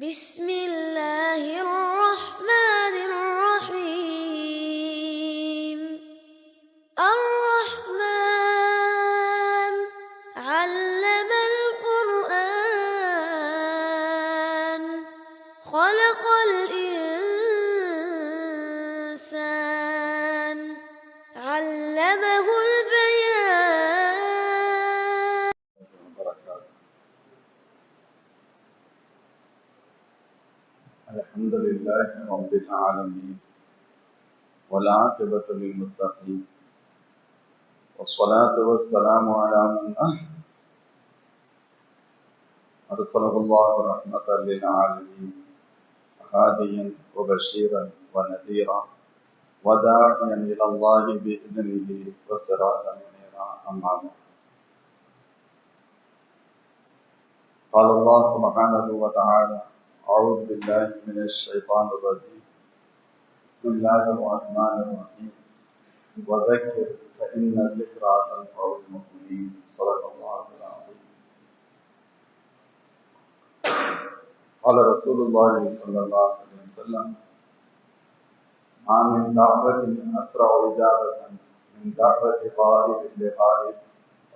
بسم الله الرحمن العالمين والعاقبة للمتقين. والصلاة والسلام على من أرسله الله رحمة للعالمين. هاديا وبشيرا ونذيرا. وداعيا إلى الله بإذنه وسراجا منيرا. أما قال الله سبحانه وتعالى أعوذ بالله من الشيطان الرجيم. بسم الله الرحمن الرحيم وذكر فإن الذكرى تنفع المؤمنين صدق الله العظيم قال رسول الله صلى الله عليه وسلم، ما من دعوة أسرع إجابة من دعوة غائب لغائب.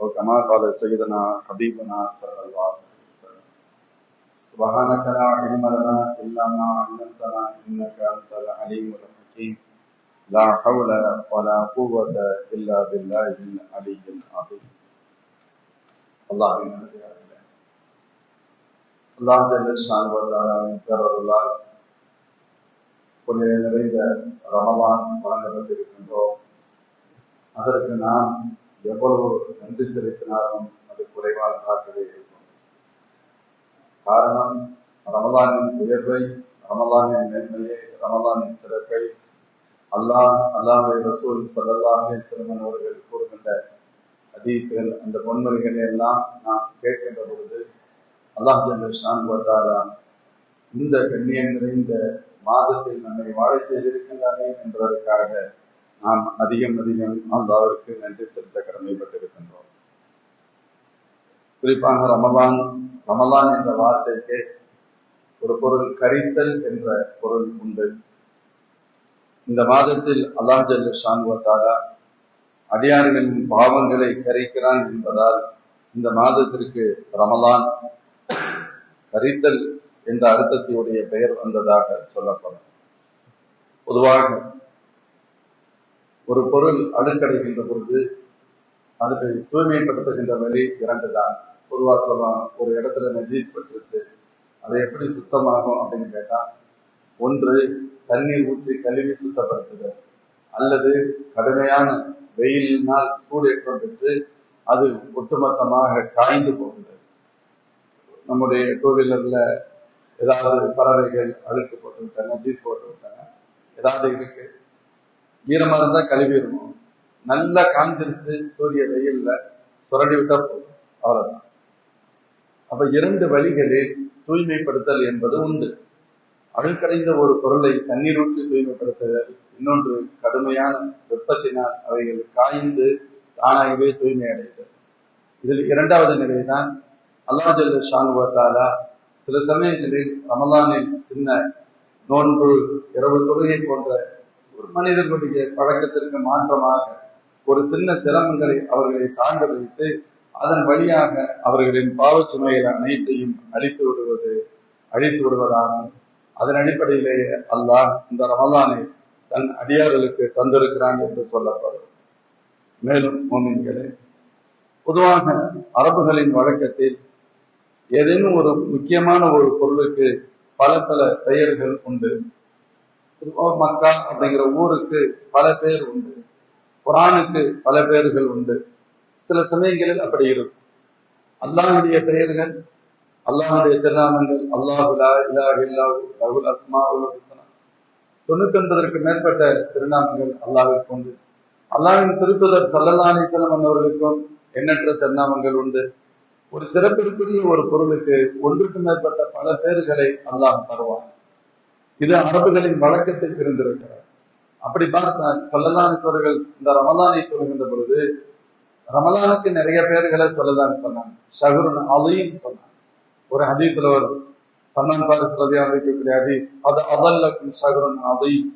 أو كما قال سيدنا حبيبنا صلى الله عليه وسلم سبحانك لا علم لنا إلا ما علمتنا إنك أنت العليم الحكيم. لا حول ولا قوة إلا بالله العلي العظيم. அல்லாஹின் அல்லாஹ் رمضان பேரருளால் புனித من ரமலான் வழங்கப்பட்டிருக்கின்றோம் அதற்கு நாம் எவ்வளவு நன்றி செலுத்தினாலும் அது குறைவாக காட்டுகிறேன் காரணம் ரமலானின் உயர்வை ரமலானின் மேன்மையை ரமலானின் சிறப்பை அல்லாஹ் அல்லாஹை ரசூல் சல்லல்லாஹே சிறுவன் அவர்கள் கூறுகின்ற அதீசுகள் அந்த பொன்மொழிகளை எல்லாம் நாம் கேட்கின்ற பொழுது அல்லாஹ் ஷான் வந்தாரா இந்த கண்ணியம் நிறைந்த மாதத்தில் நம்மை வாழச் செய்திருக்கின்றாரே என்பதற்காக நாம் அதிகம் அதிகம் அல்லாவிற்கு நன்றி செலுத்த கடமைப்பட்டிருக்கின்றோம். குறிப்பாக ரமலான் ரமலான் என்ற வார்த்தைக்கு ஒரு பொருள் கரித்தல் என்ற பொருள் உண்டு. இந்த மாதத்தில் அல்லாஹ் ஜல்ல ஷான்வத்தாலா அடியார்களின் பாவங்களை கரைக்கிறான் என்பதால் இந்த மாதத்திற்கு ரமலான் கரித்தல் என்ற அர்த்தத்தினுடைய பெயர் வந்ததாக சொல்லப்படும். பொதுவாக ஒரு பொருள் அடுக்கடைகின்ற பொழுது அதுக்கு தூய்மைப்படுத்துகின்ற வழி இரண்டுதான். பொதுவாக சொல்லலாம் ஒரு இடத்துல நஜீஸ் பட்டுருச்சு அதை எப்படி சுத்தமாகும் அப்படின்னு கேட்டால் ஒன்று தண்ணீர் ஊற்றி கழுவி சுத்தப்படுத்துதல். அல்லது கடுமையான வெயிலினால் சூடேற்றம் பெற்று அது ஒட்டுமொத்தமாக காய்ந்து போகுது. நம்முடைய டூ வீலர்ல ஏதாவது பறவைகள் அழுக்கு போட்டு விட்டாங்க ஜீஸ் போட்டு விட்டாங்க ஏதாவது இருக்கு. ஈரமா இருந்தா கழுவிடணும். நல்லா காஞ்சிருச்சு சூரிய வெயில்ல சுரண்டி விட்டா போதும். அவ்வளவுதான். அப்ப இரண்டு வழிகளில் தூய்மைப்படுத்தல் என்பது உண்டு. அழுக்கடைந்த ஒரு பொருளை தண்ணீர் ஊற்றி தூய்மைப்படுத்துதல் இன்னொன்று கடுமையான வெப்பத்தினால் அவைகள் காய்ந்து தானாகவே தூய்மை அடைதல் இதில் இரண்டாவது நிலைதான் அல்லாஹ் ஷானுவத்தாலா சில சமயங்களில் ரமலானின் சின்ன நோன்பு இரவு தொழுகை போன்ற ஒரு மனிதர்களுடைய பழக்கத்திற்கு மாற்றமாக ஒரு சின்ன சிரமங்களை அவர்களை தாண்ட வைத்து அதன் வழியாக அவர்களின் பாவச்சுமைகள் அனைத்தையும் அழித்து விடுவது அழித்து விடுவதாகும் அதன் அடிப்படையிலேயே அல்லாஹ் இந்த ரமதானை தன் அடியார்களுக்கு தந்திருக்கிறான் என்று சொல்லப்படும். மேலும் மோமின்களே பொதுவாக அரபுகளின் வழக்கத்தில் ஏதேனும் ஒரு முக்கியமான ஒரு பொருளுக்கு பல பல பெயர்கள் உண்டு. மக்கா அப்படிங்கிற ஊருக்கு பல பெயர் உண்டு. குரானுக்கு பல பெயர்கள் உண்டு. சில சமயங்களில் அப்படி இருக்கும். அல்லாஹுடைய பெயர்கள் அல்லாஹுடைய திருநாமங்கள் அல்லாஹுலா இல்லா இல்லாஹு ரகுல் அஸ்மா உலகுசனா தொண்ணூத்தி ஒன்பதற்கு மேற்பட்ட திருநாமங்கள் அல்லாவிற்கு உண்டு. அல்லாவின் திருத்துதர் சல்லல்லா அலிசலம் அவர்களுக்கும் எண்ணற்ற திருநாமங்கள் உண்டு. ஒரு சிறப்பிற்குரிய ஒரு பொருளுக்கு ஒன்றுக்கு மேற்பட்ட பல பேர்களை அல்லாஹ் தருவான். இது அரபுகளின் வழக்கத்தில் இருந்திருக்கிறார் அப்படி பார்த்தால் சல்லல்லானீஸ்வரர்கள் இந்த ரமலானை சொல்கின்ற பொழுது ரமலானுக்கு நிறைய பேர்களை சொல்லலாம்னு சொன்னாங்க. ஷகுருன் அலையும் சொன்னாங்க. ஒரு ஹதீஸ்ல வரும் சல்மான் பாரிஸ் ரதியா இருக்கக்கூடிய ஹதீஸ் அது அதல்லக்கும் ஷகுருன் அலையும்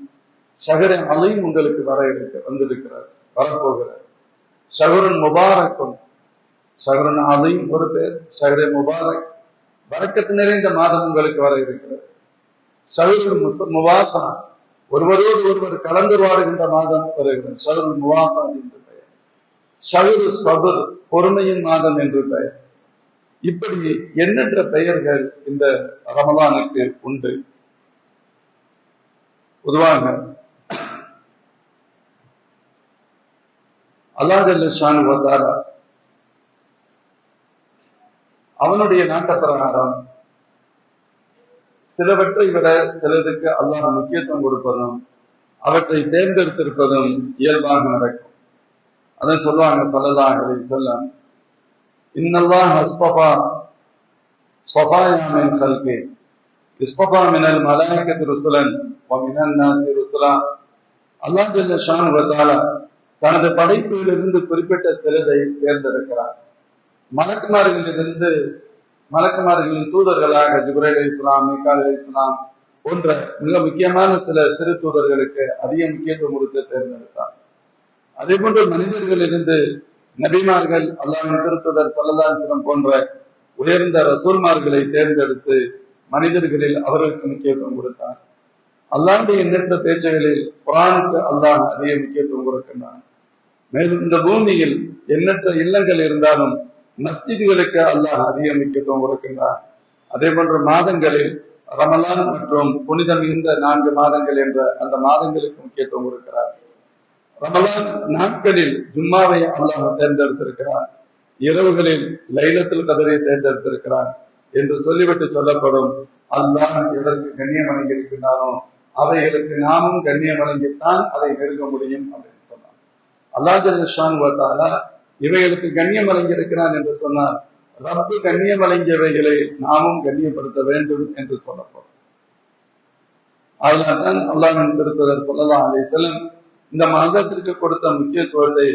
ஷகரன் அலையும் உங்களுக்கு வர இருக்க வந்திருக்கிறார் வரப்போகிறார். ஷகுருன் முபாரக்கும் ஷகரன் அலையும் ஒரு பேர் ஷகரே முபாரக் வரக்கத்து நிறைந்த மாதம் உங்களுக்கு வர இருக்கிறார் ஷகுருன் முபாசனா ஒருவரோடு ஒருவர் கலந்துரையாடுகின்ற மாதம் வருகிறது ஷகருல் முவாசம் என்று பெயர். ஷகரு சபர் பொறுமையின் மாதம் என்று பெயர். இப்படி எண்ணற்ற பெயர்கள் இந்த ரமலானுக்கு உண்டு. பொதுவாக அல்லாஹ் வந்தாரா அவனுடைய நாட்ட பிரகாரம் சிலவற்றை விட சிலதுக்கு அல்லாஹ் முக்கியத்துவம் கொடுப்பதும் அவற்றை தேர்ந்தெடுத்திருப்பதும் இயல்பாக நடக்கும். அதான் சொல்லுவாங்க சல்லதாக செல்லம் இன்னல்லா ஹஸ்பபா சொஃபாயாமின் கல்கே மலாயக்கத் ருசுலன் நாசி ருசுலா. அல்லாஹ் தனது படைப்பிலிருந்து குறிப்பிட்ட சிலதை தேர்ந்தெடுக்கிறார். மலக்குமார்களிலிருந்து மலக்குமார்களின் தூதர்களாக ஜிப்ரேல் அலி இஸ்லாம் மீகால் அலி இஸ்லாம் போன்ற மிக முக்கியமான சில திருத்தூதர்களுக்கு அதிக முக்கியத்துவம் கொடுத்து தேர்ந்தெடுத்தார். அதே போன்று மனிதர்களிலிருந்து நபிமார்கள் அல்லாஹின் திருத்தூதர் சல்லல்லாஹிடம் போன்ற உயர்ந்த ரசூல்மார்களை தேர்ந்தெடுத்து மனிதர்களில் அவர்களுக்கு முக்கியத்துவம் கொடுத்தார். அல்லாஹுடைய எண்ணற்ற பேச்சுகளில் குரானுக்கு அல்லாஹ் அதிக முக்கியத்துவம் கொடுக்கின்றான். மேலும் இந்த பூமியில் எண்ணற்ற இல்லங்கள் இருந்தாலும் மஸ்ஜிதுகளுக்கு அல்லாஹ் அதிக முக்கியத்துவம் கொடுக்கின்றார் அதே போன்ற மாதங்களில் ரமலான் மற்றும் புனிதம் மிகுந்த நான்கு மாதங்கள் என்ற அந்த மாதங்களுக்கு முக்கியத்துவம் கொடுக்கிறார். ரமலான் நாட்களில் ஜும்மாவை அல்லாஹ் தேர்ந்தெடுத்திருக்கிறார் இரவுகளில் லைலத்தில் கதரை தேர்ந்தெடுத்திருக்கிறார் என்று சொல்லிவிட்டு சொல்லப்படும் அல்லாஹ் எதற்கு கண்ணியம் வழங்கியிருக்கின்றானோ அவைகளுக்கு நாமும் கண்ணியம் வழங்கித்தான் அதை நெருங்க முடியும் அப்படின்னு சொன்னார் அல்லாஹ் ஜல்ஷான் பார்த்தாலா இவைகளுக்கு கண்ணியம் வழங்கியிருக்கிறான் என்று சொன்னார் ரப்பு கண்ணியம் வழங்கியவைகளை நாமும் கண்ணியப்படுத்த வேண்டும் என்று சொல்லப்படும். அதனால்தான் அல்லாஹின் திருத்தவர் சொல்லலாம் அதை செல்லும் இந்த மாதத்திற்கு கொடுத்த முக்கியத்துவத்தை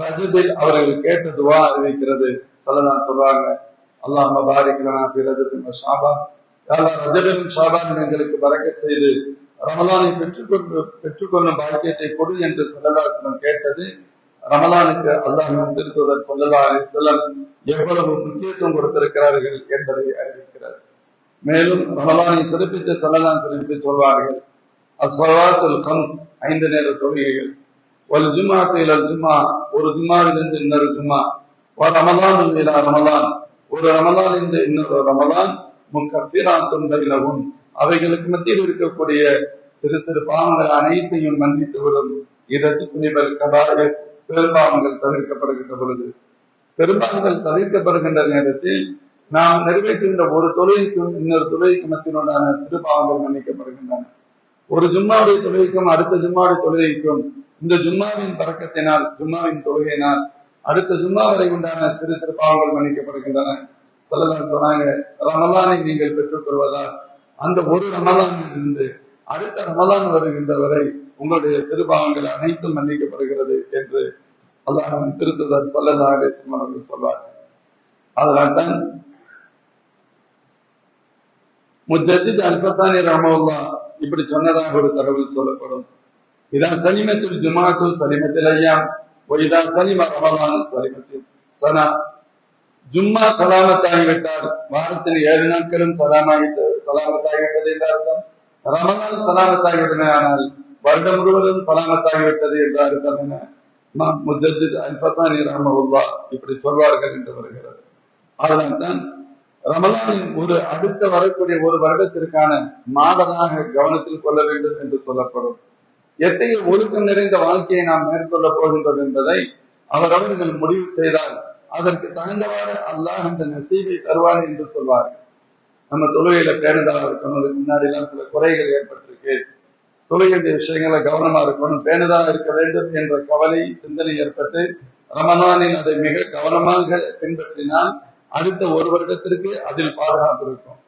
ரஜபில் அவர்கள் கேட்ட துவா அறிவிக்கிறது. சொல்லலாம் சொல்றாங்க அல்லாஹ் பாரிக்லனா பிறகு ஷாபா யாரெல்லாம் ரஜபின் ஷாபான் எங்களுக்கு பறக்கச் செய்து ரமலானை பெற்றுக்கொண்டு பெற்றுக்கொள்ளும் பாக்கியத்தை கொடு என்று சல்லதாசனம் கேட்டது. ரமலானுக்கு அல்லாஹின் திருத்துவதர் சொல்லலா அலி செல்லம் எவ்வளவு முக்கியத்துவம் கொடுத்திருக்கிறார்கள் என்பதை அறிவிக்கிறார். மேலும் ரமலானை சிறப்பித்த சல்லதான் சிறப்பித்து சொல்வார்கள் அஸ்வலாத்துல் கம்ஸ் ஐந்து நேர தொழுகைகள் ஒரு ஜும்மாத்து இலல் ஜும்மா ஒரு ஜும்மாவிலிருந்து இன்னொரு ஜும்மா ஒரு ரமலான் இலா ரமலான் ஒரு ரமலான் இருந்து இன்னொரு ரமலான் முக்கஃபிராத்தும் தொண்டையிலவும் அவைகளுக்கு மத்தியில் இருக்கக்கூடிய சிறு சிறு பாவங்கள் அனைத்தையும் மன்னித்து விடும் இதற்கு துணிவல் கபாய பெரும்பான்மைகள் தவிர்க்கப்படுகின்ற பொழுது. பெரும்பான்மைகள் தவிர்க்கப்படுகின்ற நேரத்தில் நாம் நிறைவேற்றுகின்ற ஒரு தொழுகைக்கும் இன்னொரு தொழுகைக்கு மத்தியிலுண்டான சிறு பாவங்கள் மன்னிக்கப்படுகின்றன. ஒரு ஜும்மாவுடைய தொழுகைக்கும் அடுத்த ஜும்மாவுடைய தொழுகைக்கும் இந்த ஜும்மாவின் பறக்கத்தினால் ஜும்மாவின் தொழுகையினால் அடுத்த ஜும்மா வரை உண்டான சிறு சிறு பாவங்கள் மன்னிக்கப்படுகின்றன. சொல்லலாம் சொன்னாங்க ரமலானை நீங்கள் பெற்றுக் கொள்வதால் அந்த ஒரு ரமலானில் இருந்து அடுத்த ரமலான் வருகின்ற வரை உங்களுடைய சிறுபாகங்கள் அனைத்தும் மன்னிக்கப்படுகிறது என்று அல்லாஹ் திருத்ததர் சொல்லதாக அவர்கள் சொல்வார். அதனால்தான் முஜத்தித் அல்பசானி ராமவுல்லா இப்படி சொன்னதாக ஒரு தகவல் சொல்லப்படும். இதா சனிமத்தில் ஜுமாத்து சனிமத்தில் ஐயா இதா சனிம ரமலான் சலிமத்தி சனா. ஜும்மா சலாமத்தாகிவிட்டால் வாரத்தில் ஏழு நாட்களும் சலாமாகிட்டு சலாமத்தாகிவிட்டது என்ற அர்த்தம். ரமலான் சலாமத்தாகிவிட்டன ஆனால் வருடம் முழுவதும் சலாமத்தாகிவிட்டது என்ற அர்த்தம் என்ன? முஜத்தித் அல்பசானி ரஹமவுல்லா இப்படி சொல்வார்கள் என்று வருகிறது. அதனால்தான் ரமலானின் ஒரு அடுத்த வரக்கூடிய ஒரு வருடத்திற்கான மாதனாக கவனத்தில் கொள்ள வேண்டும் என்று சொல்லப்படும். எத்தகைய ஒழுக்கம் நிறைந்த வாழ்க்கையை நாம் மேற்கொள்ள போகின்றது என்பதை அவரவர்கள் முடிவு செய்தால் அதற்கு தகுந்தவாறு அல்லாஹ் அந்த நசீபை தருவான் என்று சொல்வார்கள் நம்ம தொழுகையில பேணுதலா இருக்கணும் அதுக்கு முன்னாடி எல்லாம் சில குறைகள் ஏற்பட்டிருக்கு. தொழுகையுடைய விஷயங்களை கவனமா இருக்கணும். பேணுதலா இருக்க வேண்டும் என்ற கவலை சிந்தனை ஏற்பட்டு ரமணானில் அதை மிக கவனமாக பின்பற்றினால் அடுத்த ஒரு வருடத்திற்கு அதில் பாதுகாப்பு இருக்கும்.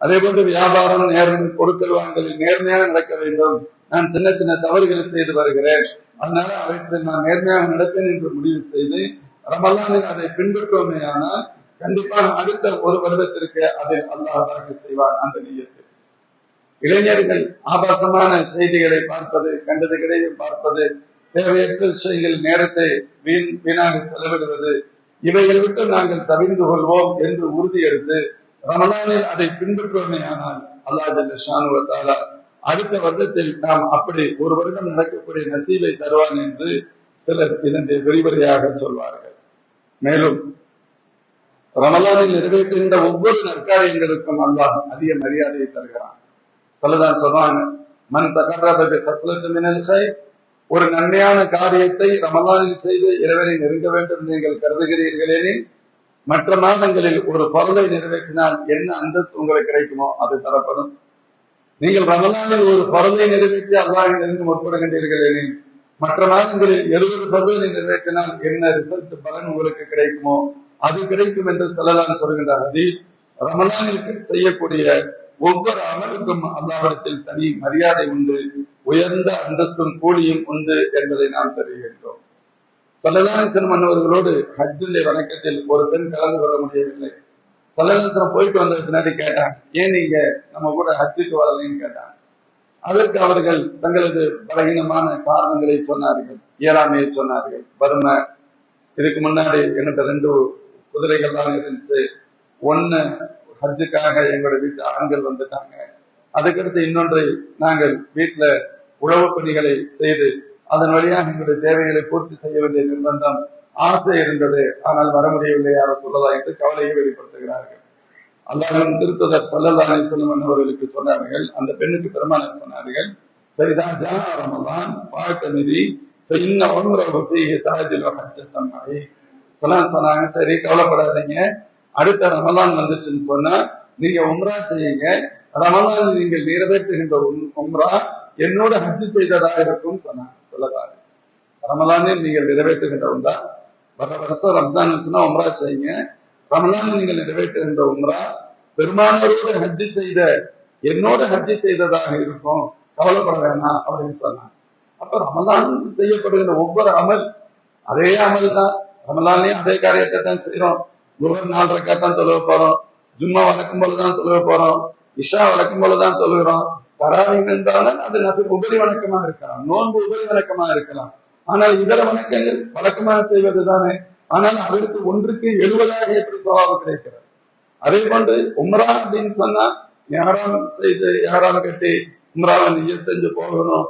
அதே போன்று வியாபாரம் நேரம் பொருட்கள் வாங்கலில் நேர்மையாக நடக்க வேண்டும். நான் சின்ன சின்ன தவறுகளை செய்து வருகிறேன். அதனால அவற்றை நான் நேர்மையாக நடப்பேன் என்று முடிவு செய்து ரமலானில் அதை பின்பற்றுவோமே ஆனால் கண்டிப்பாக அடுத்த ஒரு வருடத்திற்கு அதில் அல்லாஹ் செய்வான் அந்த நீயத்தில் இளைஞர்கள் ஆபாசமான செய்திகளை பார்ப்பது கண்டது கிடையும் பார்ப்பது தேவையற்ற விஷயங்கள் நேரத்தை வீண் வீணாக செலவிடுவது இவைகள் விட்டு நாங்கள் தவிர்ந்து கொள்வோம் என்று உறுதியெடுத்து ரமணானில் ரமலானில் அதை பின்பற்றுவோமே ஆனால் அல்லாஹ் ஷானுவத்தாலா அடுத்த வருடத்தில் நாம் அப்படி ஒரு வருடம் நடக்கக்கூடிய நசீவை தருவான் என்று சிலர் இதனை விரிவரையாக சொல்வார்கள். மேலும் ரமலானில் நிறைவேற்றுகின்ற ஒவ்வொரு நற்காரியங்களுக்கும் அல்லாஹ் அதிக மரியாதையை தருகிறான். சொல்லதான் சொல்றாங்க. மண் தகர்றது ஃபஸ்லத்து மினல் ஒரு நன்மையான காரியத்தை ரமலானில் செய்து இறைவனை நெருங்க வேண்டும் நீங்கள் கருதுகிறீர்களெனில் மற்ற மாதங்களில் ஒரு பொருளை நிறைவேற்றினால் என்ன அந்தஸ்து உங்களுக்கு கிடைக்குமோ அது தரப்படும். நீங்கள் ரமலானில் ஒரு பொருளை நிறைவேற்றி அல்லாஹ் நெருங்க முற்படுகின்றீர்கள் எனில் மற்ற மாதங்களில் எழுபது பொருளை நிறைவேற்றினால் என்ன ரிசல்ட் பலன் உங்களுக்கு கிடைக்குமோ அது கிடைக்கும் என்று சொல்லலாம் சொல்கின்ற ஹதீஸ் ரமலானில் செய்யக்கூடிய ஒவ்வொரு அமலுக்கும் அல்லாவிடத்தில் தனி மரியாதை உண்டு உயர்ந்த அந்தஸ்தும் கூலியும் உண்டு என்பதை நாம் தெரிவிக்கின்றோம் சல்லதானேசன் மன்னவர்களோடு ஹஜ்ஜுடைய வணக்கத்தில் ஒரு பெண் கலந்து கொள்ள முடியவில்லை. சல்லதாசனம் போயிட்டு வந்த பின்னாடி கேட்டான் ஏன் நீங்க நம்ம கூட ஹஜ்ஜுக்கு வரலைன்னு கேட்டான். அதற்கு அவர்கள் தங்களது பலகீனமான காரணங்களை சொன்னார்கள் இயலாமையை சொன்னார்கள். வறுமை இதுக்கு முன்னாடி என்கிட்ட ரெண்டு குதிரைகள்லாம் இருந்துச்சு. ஒன்னு ஹஜ்ஜுக்காக எங்களோட வீட்டு ஆண்கள் வந்துட்டாங்க. அதுக்கடுத்து இன்னொன்றை நாங்கள் வீட்டுல உழவு பணிகளை செய்து அதன் வழியாக எங்களுடைய தேவைகளை பூர்த்தி செய்ய வேண்டிய நிர்பந்தம் ஆசை இருந்தது. ஆனால் வர முடியவில்லை யாரும் சொல்லலாம் என்று கவலையை வெளிப்படுத்துகிறார்கள். அல்லாஹின் திருத்ததர் சல்லல்லா அலிஸ்லம் அவர்களுக்கு சொன்னார்கள் அந்த பெண்ணுக்கு பெருமாள் சொன்னார்கள் சரிதான் ஜா ரமலான் நிதி சொன்னாங்க. சரி கவலைப்படாதீங்க. அடுத்த ரமலான் வந்துச்சுன்னு சொன்னா நீங்க உம்ரா செய்யுங்க. ரமலான் நீங்கள் நிறைவேற்றுகின்ற உம்ரா என்னோட ஹஜ்ஜு செய்ததா இருக்கும் சொன்னாங்க சொல்லதாரு ரமலானில் நீங்கள் நிறைவேற்றுகின்ற உம்ரா. வர வருஷம் ரம்ஜான் சொன்னா உம்ரா செய்யுங்க. ரமலான் நீங்கள் நிறைவேற்றுகின்ற உம்ரா பெருமானோரோடு ஹஜ்ஜு செய்த என்னோட ஹஜ்ஜு செய்ததாக இருக்கும். கவலைப்பட வேணாம் அப்படின்னு சொன்னாங்க. அப்ப ரமலான் செய்யப்படுகின்ற ஒவ்வொரு அமல் அதே அமல் தான் ரமலான்லயும் அதே காரியத்தை தான் செய்யறோம் குருவர் நாலு தான் தொழுவ போறோம். ஜும்மா வளர்க்கும் போலதான் தொழுவ போறோம். இஷா வளர்க்கும் போலதான் தொழுகிறோம். தராவின் என்றாலும் அது நமக்கு உபரி வணக்கமா இருக்கலாம். நோன்பு உபரி வணக்கமா இருக்கலாம். ஆனால் இதர வணக்கங்கள் வழக்கமாக செய்வது தானே ஆனால் அவருக்கு ஒன்றுக்கு எழுபதாக எப்படி சவாபு கிடைக்கிறது. அதே போன்று உம்ரா அப்படின்னு சொன்னா யாராம் செய்து யாராம் கட்டி உம்ராவை நீங்க செஞ்சு போகணும்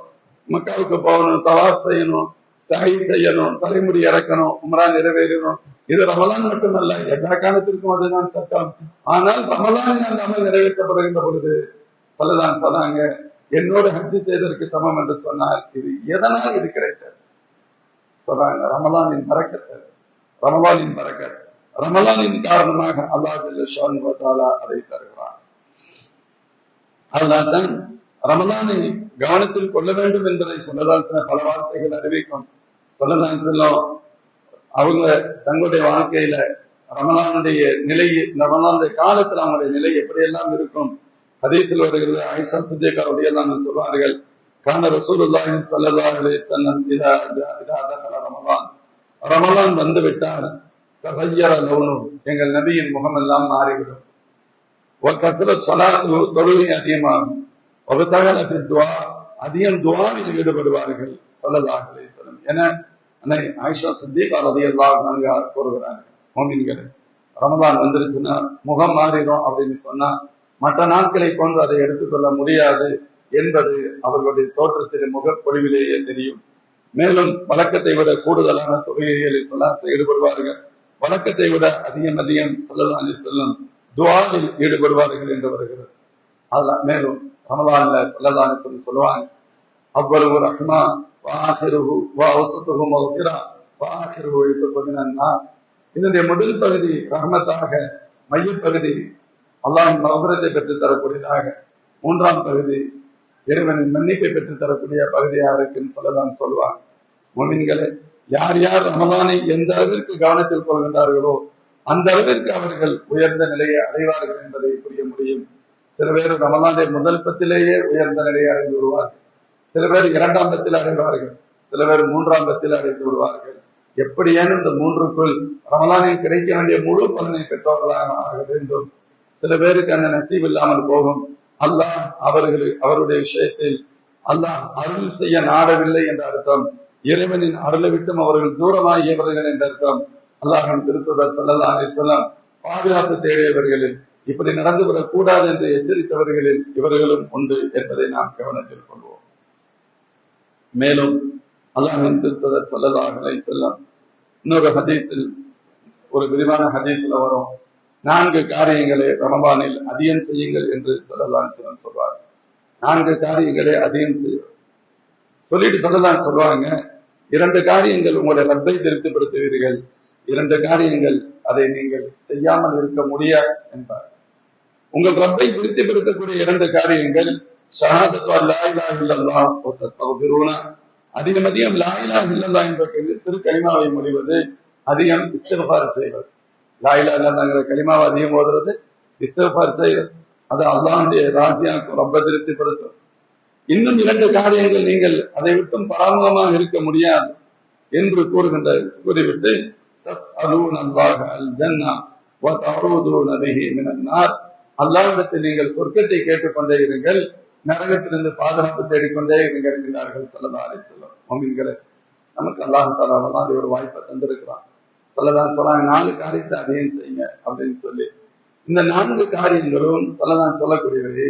மக்காவுக்கு போகணும் தவாப் செய்யணும் சாயி செய்யணும் தலைமுடி இறக்கணும் உமரா நிறைவேறணும். இது ரமலான் மட்டுமல்ல எல்லா காலத்திற்கும் அதுதான் சட்டம். ஆனால் ரமலான் அந்த அமல் நிறைவேற்றப்படுகின்ற பொழுது சொல்லதான் சொன்னாங்க என்னோட ஹஜ்ஜு செய்ததற்கு சமம் என்று சொன்னால் இது எதனால் இது கிடைத்தது? சொல்றாங்க ரமலானின் பறக்கத்தை. ரமலானின் பறக்கத் ரமலானின் காரணமாக அல்லாஹ் அதை தருகிறார் அதனால்தான் ரமலானை கவனத்தில் கொள்ள வேண்டும் என்பதை சொல்லதாசன பல வார்த்தைகள் அறிவிக்கும். சொல்லதாசெல்லாம் அவங்க தங்களுடைய வாழ்க்கையில ரமலானுடைய நிலை ரமலானுடைய காலத்துல அவங்களுடைய நிலை எப்படியெல்லாம் இருக்கும்? ஹதீசில் வருகிறது ஆயிஷா சித்திகாவுடைய உடையெல்லாம் சொல்வார்கள் கான ரசூலுல்லாஹி ஸல்லல்லாஹு அலைஹி வஸல்லம் இதா இதா தகல ரமலான். ரமலான் வந்து விட்டால் தகையர லௌனு எங்கள் நபியின் முகமெல்லாம் மாறிவிடும். ஒரு கசரத் சலாத்து தொழுகை அதிகமாகும். துவா அதிகம் துவாவில் ஈடுபடுவார்கள். ஸல்லல்லாஹு செல்லும் என அன்னை ஆயிஷா சித்திகா ரலியல்லாஹு கூறுகிறார்கள் மோமின்களே வந்துருச்சுன்னா முகம் மாறிடும் அப்படின்னு சொன்னா மற்ற நாட்களை கொண்டு அதை எடுத்துக்கொள்ள முடியாது என்பது அவர்களுடைய தோற்றத்தின் முகப்பொழிவிலேயே தெரியும். மேலும் வழக்கத்தை விட கூடுதலான தொகைகளில் சொல்லாச ஈடுபடுவார்கள். வழக்கத்தை விட அதிகம் அதிகம் செல்லலாம் செல்லும் துவாவில் ஈடுபடுவார்கள் என்று வருகிறது. அதெல்லாம் மேலும் ரமலான்ல செல்லலாம் சொல்லி சொல்லுவாங்க அவ்வளவு ரஹ்மா வாஹிருஹு வசத்துஹு மௌஃபிரா வாஹிருஹு இழுத்துக்கொண்டினா இதனுடைய முதல் பகுதி ரஹமத்தாக மையப்பகுதி அல்லாஹின் மகபரத்தை பெற்று தரக்கூடியதாக மூன்றாம் பகுதி இறைவனின் மன்னிப்பை பெற்று தரக்கூடிய பகுதியாக இருக்குன்னு சொல்லலாம் சொல்லுவாங்க. மோமின்களை யார் யார் ரமலானை எந்த அளவிற்கு கவனத்தில் கொள்கின்றார்களோ அந்த அளவிற்கு அவர்கள் உயர்ந்த நிலையை அடைவார்கள் என்பதை புரிய முடியும். சில பேர் ரமலானுடைய முதல் பத்திலேயே உயர்ந்த நிலையை அடைந்து விடுவார்கள். சில பேர் இரண்டாம் பத்தில் அடைவார்கள் சில பேர் மூன்றாம் பத்தில் அடைந்து விடுவார்கள். எப்படியேனும் இந்த மூன்றுக்குள் ரமலானில் கிடைக்க வேண்டிய முழு பலனை பெற்றவர்களாக ஆக வேண்டும். சில பேருக்கு அந்த நசீப் இல்லாமல் போகும். அல்லாஹ் அவர்களுக்கு அவருடைய விஷயத்தில் அல்லாஹ் அருள் செய்ய நாடவில்லை என்ற அர்த்தம். இறைவனின் அருளை விட்டும் அவர்கள் தூரமாகியவர்கள் என்ற அர்த்தம். அல்லாஹன் திருத்துதர் சல்லல்லா அலிஸ்லாம் பாதுகாப்பு தேடியவர்களில் இப்படி நடந்து விடக்கூடாது என்று எச்சரித்தவர்களில் இவர்களும் உண்டு என்பதை நாம் கவனத்தில் கொள்வோம். மேலும் அல்லாஹின் திருத்ததர் சல்லல்லா செல்லம் இன்னொரு ஹதீஸில் ஒரு விரிவான ஹதீஸ்ல வரும். நான்கு காரியங்களை ரமபானில் அதிகம் செய்யுங்கள் என்று சொல்லலாம் அலைஹி சொல்வார். நான்கு காரியங்களை அதிகம் செய்யும் சொல்லிட்டு சொல்லலாம் சொல்வாங்க இரண்டு காரியங்கள் உங்களுடைய ரப்பை திருப்திப்படுத்துவீர்கள். இரண்டு காரியங்கள் அதை நீங்கள் செய்யாமல் இருக்க முடியாது என்பார். உங்கள் ரப்பை திருப்திப்படுத்தக்கூடிய இரண்டு காரியங்கள் ஷஹாதத்து அதிகம் அதிகம் லா இலாஹ இல்லல்லாஹ் என்ற திருக்கலிமாவை முடிவது அதிகம் இஸ்திஃபார் செய்வது. லாயிலா இலாஹ இல்லல்லாஹ்ங்கிற கலிமாவை அதிகம் ஓதுறது இஸ்திஃபார் செய்வது. அது அல்லாவுடைய ராசியாக்கும் ரொம்ப திருப்திப்படுத்தும். இன்னும் இரண்டு காரியங்கள் நீங்கள் அதை விட்டும் பராமுகமாக இருக்க முடியாது என்று கூறுகின்ற கூறிவிட்டு தஸ் அலூன் அல்லாஹ் அல் ஜன்னா நபிஹி மினன்னார் அல்லாவிடத்தில் நீங்கள் சொர்க்கத்தை கேட்டுக்கொண்டே இருங்கள் நரகத்திலிருந்து பாதுகாப்பு தேடிக்கொண்டே இருங்கள் என்றார்கள் சல்லா அலி மொமின்களை நமக்கு அல்லாஹ் தாலா ஒரு வாய்ப்பை தந்திருக்கிறான். சொல்லதான் சொல்லாங்க நாலு காரியத்தை அதையும் செய்யுங்க அப்படின்னு சொல்லி. இந்த நான்கு காரியங்களும் சொல்லதான் சொல்லக்கூடியவை.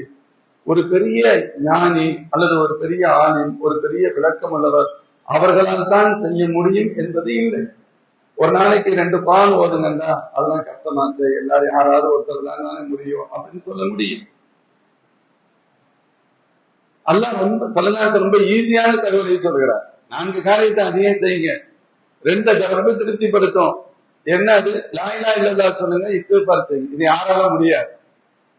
ஒரு பெரிய ஞானி அல்லது ஒரு பெரிய ஆணின் ஒரு பெரிய விளக்கம் உள்ளவர் அவர்களால் தான் செய்ய முடியும் என்பது இல்லை. ஒரு நாளைக்கு ரெண்டு பால் ஓதுங்கன்னா அதெல்லாம் கஷ்டமாச்சு. எல்லாரும் யாராவது ஒருத்தர் தானே முடியும் அப்படின்னு சொல்ல முடியும். அல்ல ரொம்ப சல்லல்லாஹு ரொம்ப ஈஸியான தகவலை சொல்கிறார் நான்கு காரியத்தை அதையே செய்யுங்க. ரெண்டு ரொம்ப திருப்திப்படுத்தும். என்ன அது லாயிலா இல்லதா சொல்லுங்க இஸ்திஃபார் செய்யுங்க. இது யாரால முடியாது.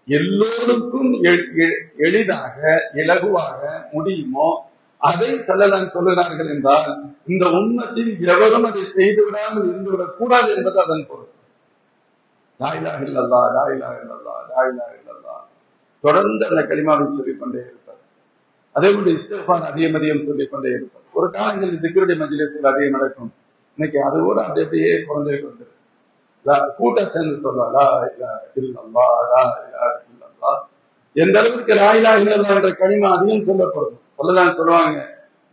எல்லோருக்கும் எ- எ- எளிதாக இலகுவாக முடியுமோ அதை செல்லலாம் சொல்லுகிறார்கள் என்றால் இந்த உண்மத்தில் எவரும் அதை செய்து விடாமல் இருந்துவிடக் கூடாது என்பது அதன் பொருள். லாயிலா இல்லல்லா லாயிலா இல்லல்லா லாயிலா இல்லல்லா தொடர்ந்து அந்த களிமாவை சொல்லிக் கொண்டே இருப்பார் அதே போல இஸ்திஃபான் அதிகம் அதிகம் சொல்லிக் கொண்டே இருப்பார் ஒரு காலங்களில் திக்ருடைய மஜ்லிஸில் அதிகம் நடக்கும். இன்னைக்கு அது கூட அப்படி அப்படியே குறைஞ்சே வந்துருச்சு கூட்டம் சேர்ந்து சொல்லலாம் லா இலாஹ இல்லல்லா, இல்லல்லா. எந்த அளவுக்கு ராயிலா இல்லல்லா என்ற கனிமா அதிகம் சொல்லப்படும். சொல்லதான் சொல்லுவாங்க.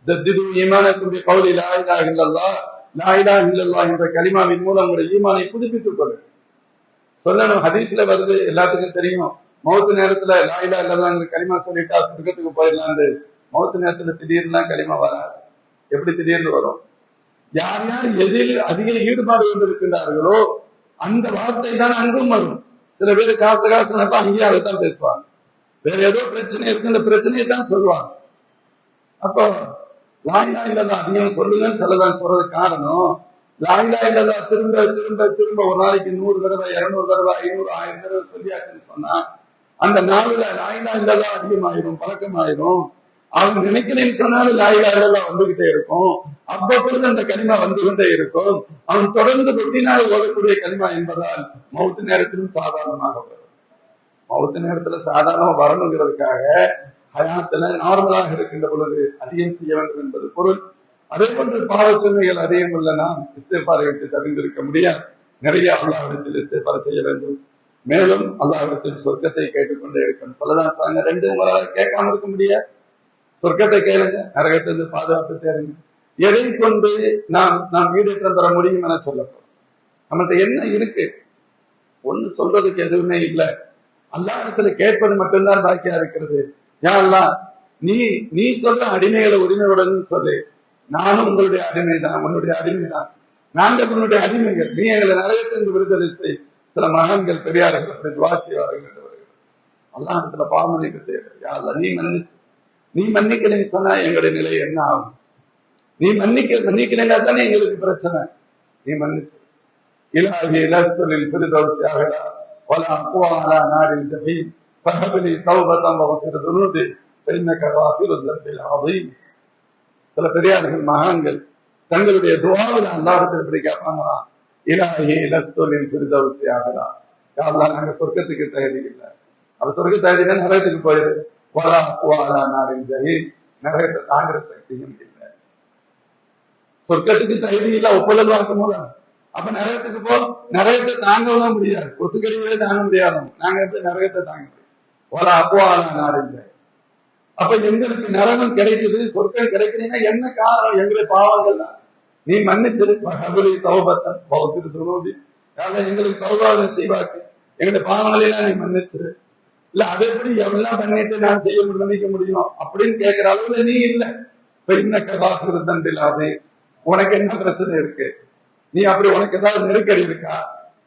ஜத்திது ஈமானக்கும் பி கௌலி இல்லல்லா லா இல்லல்லா என்ற கலிமாவின் மூலம் உங்களுடைய ஈமானை புதுப்பித்துக் கொள்ளு சொல்லணும். ஹதீஸ்ல வருது. எல்லாத்துக்கும் தெரியும். மௌத்து நேரத்துல லா இலாஹ இல்லல்லாங்கிற கலிமா சொல்லிட்டா சுருக்கத்துக்கு போயிடலான்னு மௌத்து நேரத்துல திடீர்னு கலிமா வராது. எப்படி திடீர்னு வரும்? யார் யார் எதில் அதிக ஈடுபாடு கொண்டிருக்கின்றார்களோ அந்த வார்த்தை தான் அங்கும் வரும். சில பேர் காசு காசு நட்டா அங்கேயும் தான் பேசுவாங்க. வேற ஏதோ பிரச்சனை இருக்கு இந்த பிரச்சனையை தான் சொல்லுவாங்க. அப்போ லாயிலா இல்லதா அதிகம் சொல்லுங்கன்னு சொல்லதான் சொல்றது காரணம் லாயிலா இல்லதா திரும்ப திரும்ப திரும்ப ஒரு நாளைக்கு நூறு தடவை இருநூறு தடவை ஐநூறு ஆயிரம் தடவை சொல்லியாச்சுன்னு சொன்னா அந்த நாளில் லாயிலா இல்லதா அதிகமாயிரும் பழக்கமாயிரும். அவங்க நினைக்கிறேன்னு சொன்னாலும் லாயிலா இல்லதா வந்துகிட்டே இருக்கும். அவ்வப்பொழுது அந்த கனிமா வந்து கொண்டே இருக்கும். அவன் தொடர்ந்து ரொட்டினால் ஓடக்கூடிய கனிமா என்பதால் மௌத்து நேரத்திலும் சாதாரணமாக வரும் மௌத்த நேரத்துல சாதாரணமா வரணுங்கிறதுக்காக ஹயாத்துல நார்மலாக இருக்கின்ற பொழுது அதிகம் செய்ய வேண்டும் என்பது பொருள். அதே போன்று பாவச்சுமைகள் அதிகம் உள்ள நாம் இஸ்தேபாரை விட்டு தவிர்ந்திருக்க முடியாது. நிறைய அல்லாவிடத்தில் இஸ்தேபாரை செய்ய வேண்டும். மேலும் அல்லாவிடத்தில் சொர்க்கத்தை கேட்டுக்கொண்டே இருக்கணும். சொல்லதான் சாங்க ரெண்டு உங்களால் கேட்காம இருக்க முடியாது. சொர்க்கத்தை கேளுங்க. நரகத்திலிருந்து பாதுகாப்பு தேருங்க எதை கொண்டு நாம் நாம் ஈடேற்றம் தர முடியும் என சொல்லப்போம் நம்மகிட்ட என்ன இருக்கு? ஒண்ணு சொல்றதுக்கு எதுவுமே இல்லை. அல்லாஹிடத்துல கேட்பது மட்டும்தான் பாக்கியா இருக்கிறது. யா நீ நீ சொல்ற அடிமைகளை உரிமையுடன் சொல்லு. நானும் உங்களுடைய அடிமை தான் உன்னுடைய அடிமை தான் நாங்கள் உன்னுடைய அடிமைகள் நீ எங்களை நரகத்திலிருந்து விடுதலை செய். சில மகன்கள் பெரியார்கள் அப்படி துவா செய்வார்கள் என்று வருகிறது. அல்லாஹிடத்துல தேவை யா நீ மன்னிச்சு. நீ மன்னிக்கலைன்னு சொன்னா எங்களுடைய நிலை என்ன ஆகும்? நீ மன்னிக்க மன்னிக்கலைன்னா தானே எங்களுக்கு பிரச்சனை. நீ மன்னிச்சு. இலாஹி லஸ்துலில் ஃபிர்தௌஸ் அஹ்லா வலா அக்வா அலா நாரில் ஜஹீம் فهب لي توبة واغفر ذنوبي فإنك غافر الذنب العظيم சில பெரியார்கள் மகான்கள் தங்களுடைய துவாவில் அல்லாஹத்தில் இப்படி கேட்பாங்களா இலாஹி லஸ்துலில் ஃபிர்தௌஸ் அஹ்லா யா அல்லாஹ் நாங்க சொர்க்கத்துக்கு தகுதி இல்லை அப்ப சொர்க்க தகுதி தான் நரகத்துக்கு போயிரு வலா அக்வா அலா நாரில் ஜஹீம் நரகத்தை தாங்குற சக்தியும் இல்லை சொர்க்கத்துக்கு தகுதி இல்ல ஒப்புதல் வாக்கு மூலம் அப்ப நரகத்துக்கு போ நரகத்தை தாங்கவும் முடியாது. கொசுக்கடிகளே தாங்க முடியாது. நாங்க எப்படி நரகத்தை தாங்க ஒரு அப்போவான நாடுங்க அப்ப எங்களுக்கு நரகம் கிடைக்குது சொர்க்கம் கிடைக்கிறீங்கன்னா என்ன காரணம்? எங்களுடைய பாவங்கள் தான். நீ மன்னிச்சிரு. மகபலி தவபத்தன் துரோபி எங்களுக்கு தௌபாவை செய்வாக்கு எங்களுடைய பாவங்களை எல்லாம் நீ மன்னிச்சிரு. இல்ல அதை எப்படி எவ்வளவு பண்ணிட்டு நான் செய்ய நினைக்க மன்னிக்க முடியும்? அப்படின்னு கேட்கிற அளவுல நீ இல்ல. இப்ப இன்ன கதாசிரதன் இல்லாது உனக்கு என்ன பிரச்சனை இருக்கு? நீ அப்படி உனக்கு ஏதாவது நெருக்கடி இருக்கா?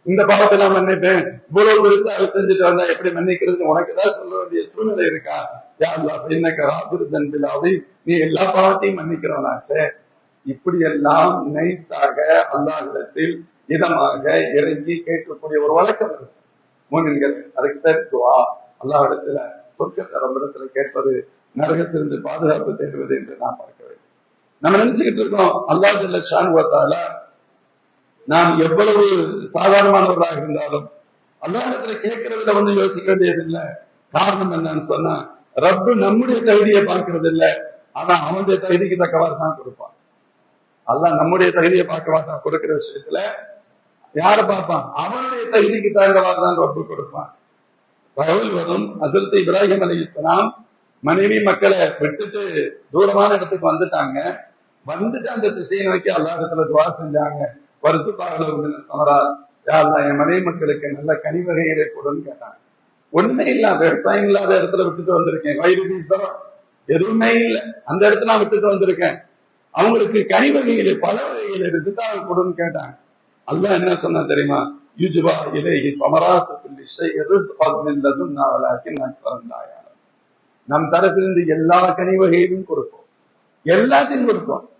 இந்த பாவத்தை நான் மன்னிப்பேன். இவ்வளவு பெருசா செஞ்சுட்டு வந்தா எப்படி மன்னிக்கிறது உனக்கு ஏதாவது சொல்ல வேண்டிய சூழ்நிலை இருக்கா? யாருலா இன்னக்க ராபிருதன் பிலாவை நீ எல்லா பாவத்தையும் மன்னிக்கிறவனாச்சே. இப்படி எல்லாம் நைஸாக அல்லாஹிடத்தில் இதமாக இறங்கி கேட்கக்கூடிய ஒரு வழக்கம் இருக்கு. மூமின்கள் அதுக்கு தான் துவா. அல்லாஹிடத்துல சொர்க்கத்தை ரப்பிடத்துல கேட்பது நரகத்திலிருந்து பாதுகாப்பு தேடுவது என்று நான் பார்க்க வேண்டும். நம்ம நினைச்சுக்கிட்டு இருக்கோம் அல்லாஹ் ஜல்ல ஷானுவத்தால நாம் எவ்வளவு சாதாரணமானவர்களாக இருந்தாலும் அல்லாஹத்துல கேட்கறதுல வந்து யோசிக்க வேண்டியதில்லை. காரணம் என்னன்னு சொன்னா ரப்பு நம்முடைய தகுதியை பார்க்கறது இல்ல ஆனா அவனுடைய தகுதிக்கு தக்கவாறு தான் கொடுப்பான். அல்லாஹ் நம்முடைய தகுதியை பார்க்க தான் கொடுக்கிற விஷயத்துல யார பார்ப்பான்? அவனுடைய தகுதிக்கு தகுந்தவாறு தான் ரப்பு கொடுப்பான். தகவல் வரும் அசரத்து இப்ராஹிம் அலி இஸ்லாம் மனைவி மக்களை விட்டுட்டு தூரமான இடத்துக்கு வந்துட்டாங்க. வந்துட்டு அந்த திசையை நோக்கி அல்லாஹத்துல துவா செஞ்சாங்க. வருஷத்தாக தவறா யாருலாம் என் மனைவி மக்களுக்கு நல்ல கனிவகைகளை கொடுன்னு கேட்டாங்க. ஒண்ணுமே இல்ல விவசாயம் இல்லாத இடத்துல விட்டுட்டு வந்திருக்கேன். வயிறு வீசரம் எதுவுமே இல்லை. அந்த இடத்துல நான் விட்டுட்டு வந்திருக்கேன். அவங்களுக்கு கனி வகையில பல வகையில ரிசுக்காக கொடுன்னு கேட்டாங்க. அல்லாஹ் என்ன சொன்ன தெரியுமா? யுஜுபா இலேஹி சமராத்து பில்லி ஷை ரிஸ்கன் மின் நம் தரப்பிலிருந்து எல்லா கனி வகையிலும் கொடுப்போம். எல்லாத்தையும் கொடுப்போம்.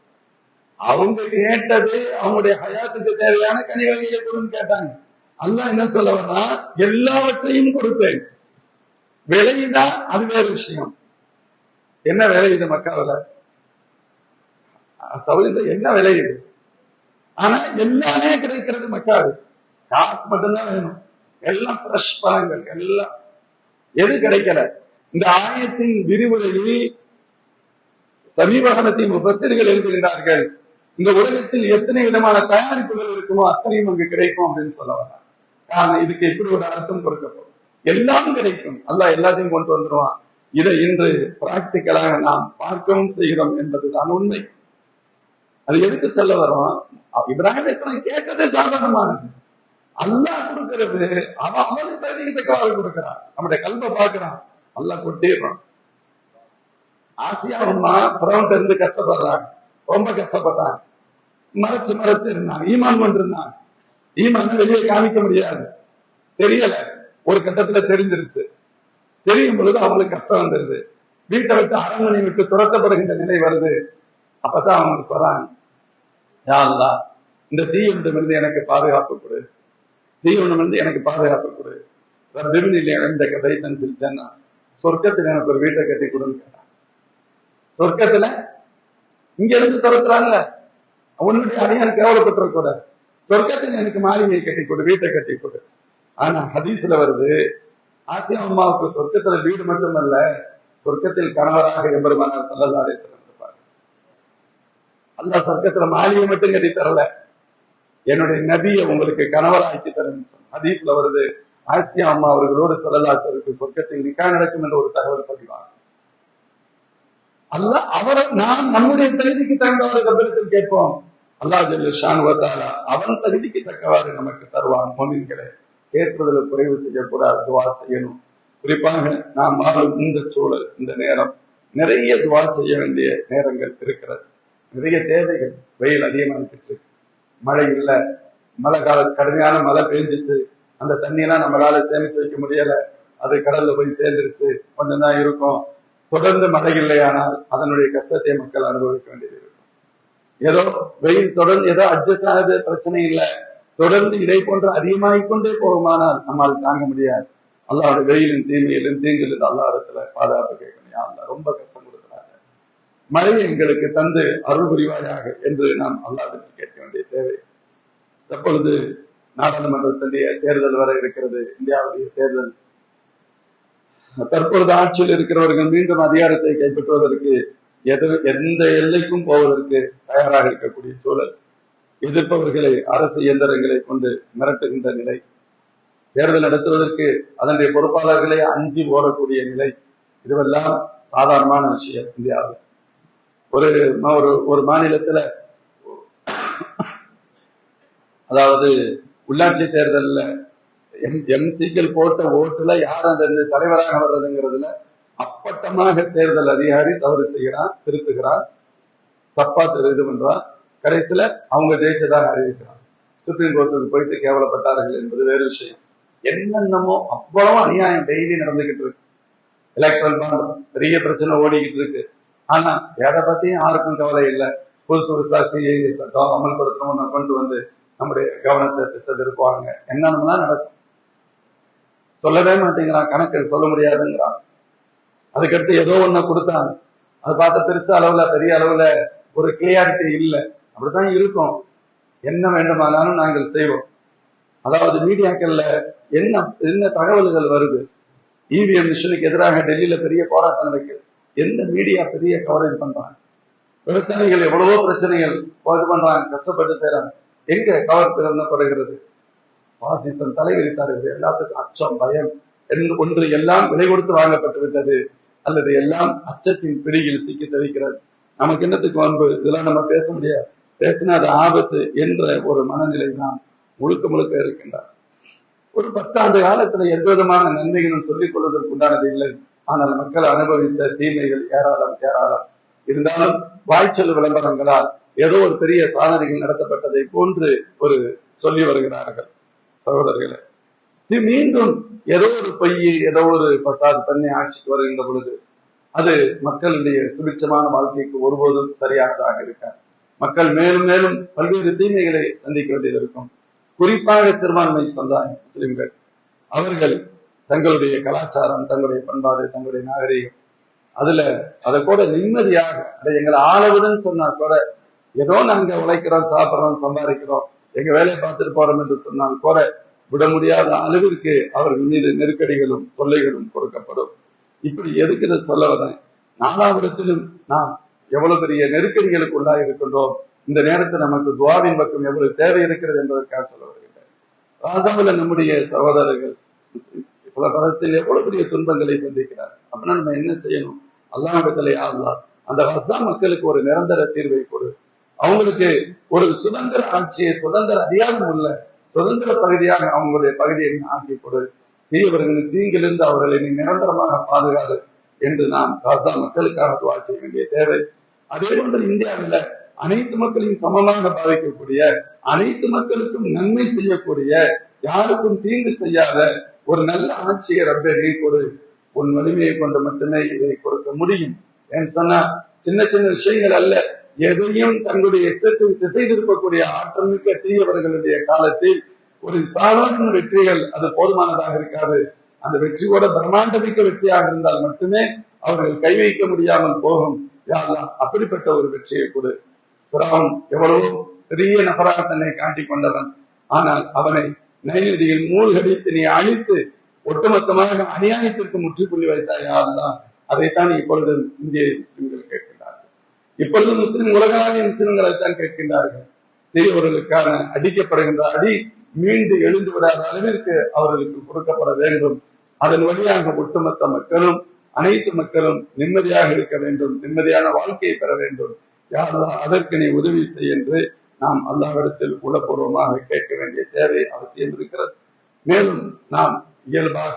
அவங்க கேட்டது அவங்களுடைய ஹயாத்துக்கு தேவையான கனி வகைகளை கொடுன்னு கேட்டாங்க. அல்லாஹ் என்ன சொல்ல வர்றா? எல்லாவற்றையும் கொடுப்பேன். விளையுதா அது வேற விஷயம். என்ன விளையுது மக்காவில? சவுதியில என்ன விளையுது ஆனா எல்லாமே கிடைக்கிறது மக்காது காசு மட்டும்தான் வேணும். எல்லாம் ஃப்ரெஷ் பழங்கள் எல்லாம். எது கிடைக்கல? இந்த ஆயத்தின் விரிவுரையில் சமீபகனத்தின் முபசிர்கள் எழுதுகிறார்கள் இந்த உலகத்தில் எத்தனை விதமான தயாரிப்புகள் இருக்குமோ அத்தனையும் அங்கு கிடைக்கும் அப்படின்னு சொல்ல வர்றாங்க. காரணம் இதுக்கு எப்படி ஒரு அர்த்தம் கொடுக்கப்படும்? எல்லாம் கிடைக்கும். அல்ல எல்லாத்தையும் கொண்டு வந்துருவான். இதை இன்று பிராக்டிக்கலாக நாம் பார்க்கவும் செய்கிறோம் என்பதுதான் உண்மை. அது எதுக்கு சொல்ல வரோம் இப்ராஹிம் இஸ்லாம் கேட்டதே சாதாரணமானது. அல்லாஹ் கொடுக்கிறது அவன் அவனுக்கு தகுதிக்கு கொடுக்கிறான். நம்முடைய கல்வை பார்க்கிறான். அல்லாஹ் கொட்டிடுறான். ஆசியா அம்மா புறவன்ட்டு இருந்து கஷ்டப்படுறாங்க. ரொம்ப கஷ்டப்பட்டாங்க மறைச்சு மறைச்சு இருந்தாங்க ஈமான் கொண்டிருந்தாங்க ஈமான வெளியே காமிக்க முடியாது. தெரியல. ஒரு கட்டத்துல தெரிஞ்சிருச்சு. தெரியும் பொழுது அவங்களுக்கு கஷ்டம் வந்துருது. வீட்டை விட்டு அரண்மனை விட்டு துரத்தப்படுகின்ற நிலை வருது. அப்பதான் அவங்க சொல்றாங்க யா இந்த இந்த தீயுண்டமிருந்து எனக்கு பாதுகாப்பு கொடு. தீயுண்டமிருந்து எனக்கு பாதுகாப்பு கொடு. ரப்பிபினில் இந்த கதை தன் ஜன்னா சொர்க்கத்தில் எனக்கு ஒரு வீட்டை கட்டி கொடுன்னு சொர்க்கத்துல இங்க இருந்து துரத்துறாங்கல்ல அவனுக்கு தனியார் கேவலப்பட்டு கூட சொர்க்கத்தில் எனக்கு மாளிகையை கட்டி கொடு வீட்டை கட்டி கொடு. ஆனா ஹதீஸ்ல வருது ஆசியா அம்மாவுக்கு சொர்க்கத்துல வீடு மட்டுமல்ல சொர்க்கத்தில் கணவராக எம்பெருமானார் சல்லல்லாஹு சிறந்திருப்பார் வஸல்லம் சொர்க்கத்துல மாளிகை மட்டும் கட்டி தரல. என்னுடைய நபியை உங்களுக்கு கணவராக்கி தரேன்னு சொன்ன ஹதீஸ்ல வருது ஆசியா அம்மா அவர்களோடு சல்லல்லாஹு சொர்க்கத்தில் நிக்கா நடக்கும் என்ற ஒரு தகவல் பதிவாங்க அல்ல அவரை நாம் நம்முடைய தகுதிக்கு தகுந்தவரை கபிலத்தில் கேட்போம். அல்லாஹ் ஜெல்லுஷான் ஷான் அவன் தகுதிக்கு தக்கவாறு நமக்கு தருவான். மோமின்களை கேட்பதில் குறைவு செய்யக்கூடாது துவா செய்யணும். குறிப்பாக நாம் வாழும் இந்த சூழல் இந்த நேரம் நிறைய துவா செய்ய வேண்டிய நேரங்கள் இருக்கிறது. நிறைய தேவைகள் வெயில் அதிகமாகிட்டு இருக்கு. மழை இல்லை மழை கால கடுமையான மழை பெஞ்சிச்சு. அந்த தண்ணியெல்லாம் நம்மளால சேமிச்சு வைக்க முடியல. அது கடல்ல போய் சேர்ந்துருச்சு. கொஞ்சம் தான் இருக்கும். தொடர்ந்து மழை இல்லையானால் அதனுடைய கஷ்டத்தை மக்கள் அனுபவிக்க வேண்டியது இருக்கும் ஏதோ வெயில் தொடர்ந்து ஏதோ அட்ஜஸ்ட் ஆகுது பிரச்சனை இல்லை. தொடர்ந்து இதை போன்று அதிகமாகிக் கொண்டே போகுமானால் நம்மால் தாங்க முடியாது. அல்லாவோட வெயிலும் தீமையிலும் தீங்கிலும் அல்லா இடத்துல பாதுகாப்பு கேட்கணும். யா ரொம்ப கஷ்டம் கொடுக்குறாங்க. மழை எங்களுக்கு தந்து அருள் புரிவாயாக என்று நாம் அல்லாவிடத்தில் கேட்க வேண்டிய தேவை. தற்பொழுது நாடாளுமன்றத்தினுடைய தேர்தல் வர இருக்கிறது. இந்தியாவுடைய தேர்தல் தற்பொழுது ஆட்சியில் இருக்கிறவர்கள் மீண்டும் அதிகாரத்தை கைப்பற்றுவதற்கு எது எந்த எல்லைக்கும் போவதற்கு தயாராக இருக்கக்கூடிய சூழல் எதிர்ப்பவர்களை அரசு இயந்திரங்களை கொண்டு மிரட்டுகின்ற நிலை தேர்தல் நடத்துவதற்கு அதனுடைய பொறுப்பாளர்களை அஞ்சி ஓடக்கூடிய நிலை இதுவெல்லாம் சாதாரணமான விஷயம் இந்தியாவில் ஒரு ஒரு ஒரு மாநிலத்துல அதாவது உள்ளாட்சி தேர்தலில் எம் எம்சிக்கள் போட்ட ஓட்டுல யார் அந்த தலைவராக வர்றதுங்கிறதுல அப்பட்டமாக தேர்தல் அதிகாரி தவறு செய்கிறான் திருத்துகிறான் தப்பா இது பண்றான். கடைசியில அவங்க ஜெயிச்சதாக அறிவிக்கிறான். சுப்ரீம் கோர்ட்டுக்கு போயிட்டு கேவலப்பட்டார்கள் என்பது வேறு விஷயம். என்னென்னமோ அவ்வளவு அநியாயம் டெய்லி நடந்துகிட்டு இருக்கு. எலக்ட்ரல் பாண்ட் பெரிய பிரச்சனை ஓடிக்கிட்டு இருக்கு. ஆனா எதை பத்தியும் யாருக்கும் கவலை இல்லை. புதுசு புதுசா சிஐஏ சட்டம் அமல்படுத்தணும்னு கொண்டு வந்து நம்முடைய கவனத்தை திசை திருப்புவாங்க. என்னென்னலாம் நடக்கும்? சொல்லவே மாட்டேங்கிறான் கணக்கு சொல்ல முடியாதுங்கிறான். அதுக்கடுத்து ஏதோ ஒண்ணு கொடுத்தாங்க அது பார்த்தா பெருசு அளவுல பெரிய அளவுல ஒரு கிளியாரிட்டி இல்லை. அப்படித்தான் இருக்கும். என்ன வேண்டுமானாலும் நாங்கள் செய்வோம். அதாவது மீடியாக்கள்ல என்ன என்ன தகவல்கள் வருது? இவிஎம் மிஷினுக்கு எதிராக டெல்லியில பெரிய போராட்டம் நடக்குது. எந்த மீடியா பெரிய கவரேஜ் பண்றாங்க? விவசாயிகள் எவ்வளவோ பிரச்சனைகள் இது பண்றாங்க கஷ்டப்பட்டு செய்யறாங்க எங்க கவர் திறந்தப்படுகிறது பாசிசம் தலைவிரித்தார்கள் எல்லாத்துக்கும் அச்சம் பயம் என்று ஒன்று எல்லாம் விலை கொடுத்து வாங்கப்பட்டுவிட்டது அல்லது எல்லாம் அச்சத்தின் பிடியில் சிக்கி தவிக்கிறது நமக்கு என்னத்துக்கு அன்பு? இதெல்லாம் நம்ம பேச முடியாது. பேசினா அது ஆபத்து என்ற ஒரு மனநிலை தான் முழுக்க முழுக்க இருக்கின்றார். ஒரு பத்தாண்டு காலத்துல எந்த விதமான நன்மைகளும் சொல்லிக் கொள்வதற்கு உண்டானது இல்லை. ஆனால் மக்கள் அனுபவித்த தீமைகள் ஏராளம் ஏராளம். இருந்தாலும் வாய்ச்சொல் விளம்பரங்களால் ஏதோ ஒரு பெரிய சாதனைகள் நடத்தப்பட்டதை போன்று ஒரு சொல்லி வருகிறார்கள். சகோதரர்களே. இது மீண்டும் ஏதோ ஒரு பைய ஏதோ ஒரு பசாத் பண்ணி ஆட்சிக்கு வருகின்ற பொழுது அது மக்களுடைய சுபிட்சமான வாழ்க்கைக்கு ஒருபோதும் சரியானதாக இருக்காது. மக்கள் மேலும் மேலும் பல்வேறு தீமைகளை சந்திக்க வேண்டியது இருக்கும் குறிப்பாக சிறுபான்மை சமுதாயம் முஸ்லிம்கள். அவர்கள் தங்களுடைய கலாச்சாரம் தங்களுடைய பண்பாடு தங்களுடைய நாகரிகம் அதுல அதை கூட நிம்மதியாக அதை எங்களை ஆளவிடுன்னு சொன்னா கூட ஏதோ நாங்க உழைக்கிறோம் சாப்பிடுறோம் சம்பாதிக்கிறோம் எங்க வேலையை பார்த்துட்டு போறோம் என்று சொன்னால் போற. விட முடியாத அளவிற்கு அவர்கள் மீது நெருக்கடிகளும் தொல்லைகளும் கொடுக்கப்படும். இப்படி எதுக்கு சொல்ல வரேன் நாலாவிடத்திலும் நாம் எவ்வளவு பெரிய நெருக்கடிகளுக்கு உள்ளாக இருக்கின்றோம். இந்த நேரத்தில் நமக்கு துவாவின் பக்கம் எவ்வளவு தேவை இருக்கிறது என்பதற்காக சொல்ல வருகின்றேன். ராசாவில் நம்முடைய சகோதரர்கள் முஸ்லிம் பல பலஸ்தீன் எவ்வளவு பெரிய துன்பங்களை சந்திக்கிறார். அப்படின்னா நம்ம என்ன செய்யணும்? அல்லாஹிடத்துல அல்லா அந்த ரசா மக்களுக்கு ஒரு நிரந்தர தீர்வை கொடு. அவங்களுக்கு ஒரு சுதந்திர ஆட்சியை சுதந்திர அதிகாரம் உள்ள சுதந்திர பகுதியாக அவங்களுடைய பகுதியை ஆக்கி கொடு. தீயவர்களின் தீங்கிலிருந்து அவர்களை நீ நிரந்தரமாக பாதுகாடு என்று நாம் காசா மக்களுக்காக துவா செய்ய வேண்டிய தேவை. அதே போன்று இந்தியாவில் அனைத்து மக்களையும் சமமாக பாதிக்கக்கூடிய அனைத்து மக்களுக்கும் நன்மை செய்யக்கூடிய யாருக்கும் தீங்கு செய்யாத ஒரு நல்ல ஆட்சியை ரப்பே நீ கொடு. உன் வலிமையை கொண்டு மட்டுமே இதை கொடுக்க முடியும். ஏன்னு சொன்னா சின்ன சின்ன விஷயங்கள் அல்ல. எதையும் தங்களுடைய இஷ்டத்தில் திசை திருப்பக்கூடிய ஆற்றல் மிக்க தீயவர்களுடைய காலத்தில் ஒரு சாதாரண வெற்றிகள் அது போதுமானதாக இருக்காது. அந்த வெற்றி கூட பிரம்மாண்டமிக்க வெற்றியாக இருந்தால் மட்டுமே அவர்கள் கை வைக்க முடியாமல் போகும். யாரெல்லாம் அப்படிப்பட்ட ஒரு வெற்றியை கொடு. பிறவன் எவ்வளவோ பெரிய நபராக தன்னை காட்டிக் கொண்டவன். ஆனால் அவனை நைநதியில் மூழ்கடித்து நீ அழித்து ஒட்டுமொத்தமாக அநியாயத்திற்கு முற்றுப்புள்ளி வைத்தாய் யாரெல்லாம் அதைத்தான் இப்பொழுது இந்திய முஸ்லிம்கள் கேட்கின்றார்கள். இப்பொழுது முஸ்லிம் உலகளாவிய முஸ்லிம்களைத்தான் கேட்கின்றார்கள். பெரியவர்களுக்கான அடிக்கப்படுகின்ற அடி மீண்டு எழுந்து விடாத அளவிற்கு அவர்களுக்கு கொடுக்கப்பட வேண்டும். அதன் வழியாக ஒட்டுமொத்த மக்களும் அனைத்து மக்களும் நிம்மதியாக இருக்க வேண்டும். நிம்மதியான வாழ்க்கையை பெற வேண்டும். யாரெல்லாம் அதற்கு நீ உதவி செய் என்று நாம் அல்லாவிடத்தில் உளப்பூர்வமாக கேட்க வேண்டிய தேவை அவசியம் இருக்கிறது. மேலும் நாம் இயல்பாக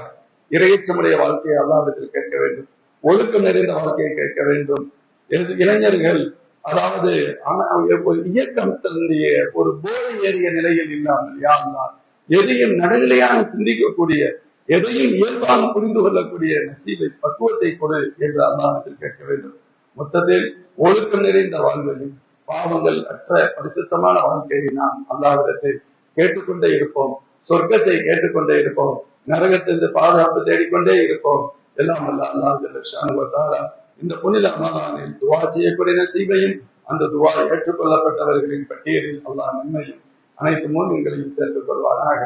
இரையச்சமுடைய வாழ்க்கையை அல்லாவிடத்தில் கேட்க வேண்டும். ஒழுக்கம் நிறைந்த வாழ்க்கையை கேட்க வேண்டும். இளைஞர்கள் அதாவது ஆனா, ஒரு இயக்கம் தன்னுடைய ஒரு போதை ஏறிய நிலையில் இல்லாமல் யாரெல்லாம் எதையும் நடுநிலையாக சிந்திக்கக்கூடிய எதையும் இயல்பாக புரிந்து கொள்ளக்கூடிய நசீபை பக்குவத்தை கொடு என்று அல்லாஹத்தில் கேட்க வேண்டும். மொத்தத்தில் ஒழுக்கம் நிறைந்த வாழ்வையும் பாவங்கள் அற்ற பரிசுத்தமான வாழ்க்கையை நாம் அல்லாவிடத்தில் கேட்டுக்கொண்டே இருப்போம். சொர்க்கத்தை கேட்டுக்கொண்டே இருப்போம். நரகத்திலிருந்து பாதுகாப்பு தேடிக்கொண்டே இருப்போம். எல்லாம் அல்ல அல்லாஹ் இந்த புனித அமலானில் துவா செய்யக்கூடிய நசீபையும் அந்த துவா ஏற்றுக்கொள்ளப்பட்டவர்களின் பட்டியலில் அல்லாஹ் நன்மையும் அனைத்து மூலியங்களையும் சேர்த்துக் கொள்வாராக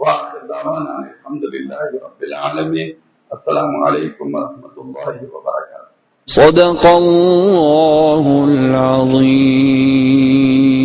واخر دعوانا الحمد لله رب العالمين السلام عليكم ورحمه الله وبركاته صدق الله العظيم